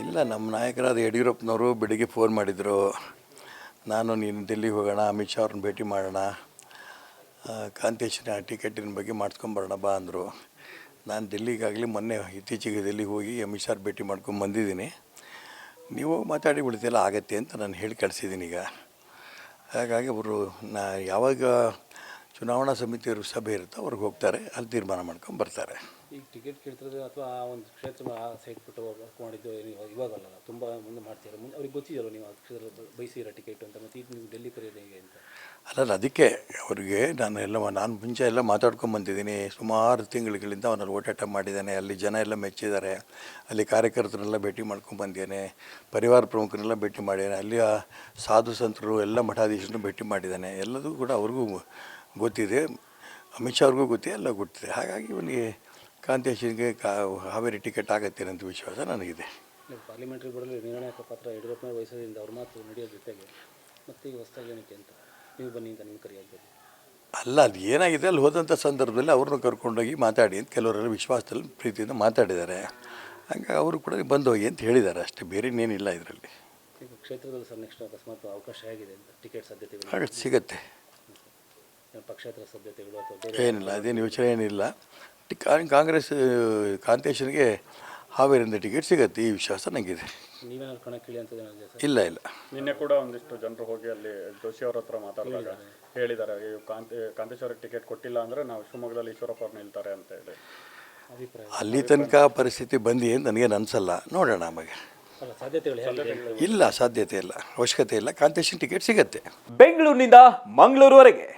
ಇಲ್ಲ, ನಮ್ಮ ನಾಯಕರಾದ ಯಡಿಯೂರಪ್ಪನವರು ಬೆಳಿಗ್ಗೆ ಫೋನ್ ಮಾಡಿದರು. ನಾನು ನೀನು ಡೆಲ್ಲಿಗೆ ಹೋಗೋಣ, ಅಮಿತ್ ಶಾ ಅವ್ರನ್ನ ಭೇಟಿ ಮಾಡೋಣ ಕಾಂತೇಶನ ಟಿಕೆಟಿನ ಬಗ್ಗೆ ಮಾಡಿಸ್ಕೊಂಬರೋಣ ಬಾ ಅಂದರು. ನಾನು ಡೆಲ್ಲಿಗಾಗಲಿ ಮೊನ್ನೆ ಇತ್ತೀಚೆಗೆ ಡೆಲ್ಲಿಗೆ ಹೋಗಿ ಅಮಿತ್ ಶಾರ್ ಭೇಟಿ ಮಾಡ್ಕೊಂಡು ಬಂದಿದ್ದೀನಿ. ನೀವು ಮಾತಾಡಿ ಬಿಡ್ತಿಲ್ಲ ಆಗತ್ತೆ ಅಂತ ನಾನು ಹೇಳಿ ಕಳಿಸಿದ್ದೀನಿ ಈಗ. ಹಾಗಾಗಿ ಅವರು ನಾ ಯಾವಾಗ ಚುನಾವಣಾ ಸಮಿತಿಯವರು ಸಭೆ ಇರುತ್ತೆ ಅವ್ರಿಗೆ ಹೋಗ್ತಾರೆ ಅಲ್ಲಿ ತೀರ್ಮಾನ ಮಾಡ್ಕೊಂಡು ಬರ್ತಾರೆ. ಈಗ ಟಿಕೆಟ್ ಕೇಳ್ತಿರೋದು ಅಥವಾ ಆ ಒಂದು ಕ್ಷೇತ್ರ ಆ ಸೈಟ್ ಬಿಟ್ಟು ವರ್ಕ್ ಮಾಡಿದ್ದು ನೀವು ಇವಾಗಲ್ಲ ತುಂಬ ಮುಂದೆ ಮಾಡ್ತೀರ ಮುಂದೆ ಅವ್ರಿಗೆ ಗೊತ್ತಿದಲ್ಲ ನೀವು ಆ ಕ್ಷೇತ್ರ ಬಯಸಿರೋ ಟಿಕೆಟ್ ಅಂತ ಮತ್ತೆ ಈಗ ನೀವು ಡೆಲ್ಲಿ ಕರೆಯೋದು ಹೇಗೆ ಅಂತ? ಅಲ್ಲಲ್ಲ ಅದಕ್ಕೆ ಅವರಿಗೆ ನಾನು ಎಲ್ಲ ನಾನು ಮುಂಚೆ ಎಲ್ಲ ಮಾತಾಡ್ಕೊಂಡು ಬಂದಿದ್ದೀನಿ. ಸುಮಾರು ತಿಂಗಳುಗಳಿಂದ ಅವನಲ್ಲಿ ಓಟಾಟ ಮಾಡಿದ್ದಾನೆ. ಅಲ್ಲಿ ಜನ ಎಲ್ಲ ಮೆಚ್ಚಿದ್ದಾರೆ. ಅಲ್ಲಿ ಕಾರ್ಯಕರ್ತರೆಲ್ಲ ಭೇಟಿ ಮಾಡ್ಕೊಂಡು ಬಂದಿದ್ದೇನೆ. ಪರಿವಾರ ಪ್ರಮುಖರನ್ನೆಲ್ಲ ಭೇಟಿ ಮಾಡಿದ್ದಾನೆ. ಅಲ್ಲಿ ಸಾಧು ಸಂತರು ಎಲ್ಲ ಮಠಾಧೀಶರನ್ನು ಭೇಟಿ ಮಾಡಿದ್ದಾನೆ. ಎಲ್ಲದೂ ಕೂಡ ಅವ್ರಿಗೂ ಗೊತ್ತಿದೆ. ಅಮಿತ್ ಶಾ ಅವ್ರಿಗೂ ಗೊತ್ತಿದೆ ಎಲ್ಲ ಗೊತ್ತಿದೆ. ಹಾಗಾಗಿ ಇವನಿಗೆ ಕಾಂತೇಶನಿಗೆ ಕಾ ಹಾವೇರಿ ಟಿಕೆಟ್ ಆಗತ್ತೆ ಅಂತ ವಿಶ್ವಾಸ ನನಗಿದೆ. ಪಾರ್ಲಿಮೆಂಟ್ರಿ ಬೋರ್ಡಲ್ಲಿ ನಿರ್ಣಾಯಕ ಪಾತ್ರ ಯಡಿಯೂರಪ್ಪ ವಹಿಸೋದ್ರಿಂದ ಅವ್ರ ಮಾತು ನಡೆಯೋ ಜೊತೆಗೆ ಮತ್ತೆ ಈ ಹೊಸದಾಗಿ ಏನಕ್ಕೆ ಅಂತ ನೀವು ಬನ್ನಿ ಅಂತ ನೀವು ಕರೆಯಾಗ್ಬೋದು. ಅಲ್ಲ ಅದು ಏನಾಗಿದೆ? ಅಲ್ಲಿ ಹೋದಂಥ ಸಂದರ್ಭದಲ್ಲಿ ಅವ್ರನ್ನ ಕರ್ಕೊಂಡೋಗಿ ಮಾತಾಡಿ ಅಂತ ಕೆಲವರೆಲ್ಲ ವಿಶ್ವಾಸದಲ್ಲಿ ಪ್ರೀತಿಯಿಂದ ಮಾತಾಡಿದ್ದಾರೆ. ಹಂಗಾಗಿ ಅವರು ಕೂಡ ಬಂದು ಹೋಗಿ ಅಂತ ಹೇಳಿದ್ದಾರೆ ಅಷ್ಟೇ. ಬೇರೆ ಇನ್ನೇನಿಲ್ಲ ಇದರಲ್ಲಿ. ಕ್ಷೇತ್ರದಲ್ಲಿ ಸರ್ ನೆಕ್ಸ್ಟ್ ಅಕಸ್ಮಾತ್ ಅವಕಾಶ ಆಗಿದೆ ಅಂತ ಟಿಕೆಟ್ ಸಾಧ್ಯತೆ ಹಾಗೆ ಸಿಗತ್ತೆ. ಪಕ್ಷೇತರ ಸಾಧ್ಯತೆಗಳು ಅಥವಾ ಬೇರೆ ಏನಿಲ್ಲ ಅದೇನು ಯೋಚನೆ ಏನಿಲ್ಲ. ಟಿ- ಕಾ- ಕಾಂಗ್ರೆಸ್ ಕಾಂತೇಶನ್ಗೆ ಹಾವೇರಿಂದ ಟಿಕೆಟ್ ಸಿಗತ್ತೆ ಈ ವಿಶ್ವಾಸ ನನಗಿದೆ ನೀವೇನಾದ್ರು ಕಣಕ್ಕಿಳಿ ಅಂತ ಸರ್? ಇಲ್ಲ ಇಲ್ಲ. ನಿನ್ನೆ ಕೂಡ ಒಂದಿಷ್ಟು ಜನರು ಹೋಗಿ ಅಲ್ಲಿ ಜೋಶಿ ಅವ್ರ ಹತ್ರ ಮಾತಾಡಿದಾಗ ಹೇಳಿದ್ದಾರೆ. ಕಾಂತಿ ಕಾಂತೇಶ್ ಅವ್ರಿಗೆ ಟಿಕೆಟ್ ಕೊಟ್ಟಿಲ್ಲ ಅಂದ್ರೆ ನಾವು ಶಿವಮೊಗ್ಗದಲ್ಲಿ ಈಶ್ವರಪ್ಪ ಅವ್ರು ನಿಲ್ತಾರೆ ಅಂತ ಹೇಳಿ. ಅಭಿಪ್ರಾಯ. ಅಲ್ಲಿ ತನಕ ಪರಿಸ್ಥಿತಿ ಬಂದಿ ಅಂತ ನನಗೇನು ಅನಿಸಲ್ಲ. ನೋಡೋಣ ಆಮೇಲೆ. ಅಲ್ಲ ಸಾಧ್ಯತೆಗಳು ಹೇಗಿದೆ ಅಂತ ಇಲ್ಲ ಸಾಧ್ಯತೆ ಇಲ್ಲ. ಅವಶ್ಯಕತೆ ಇಲ್ಲ. ಕಾಂತೇಶನ್ ಟಿಕೆಟ್ ಸಿಗತ್ತೆ. ಬೆಂಗಳೂರಿನಿಂದ ಮಂಗಳೂರುವರೆಗೆ.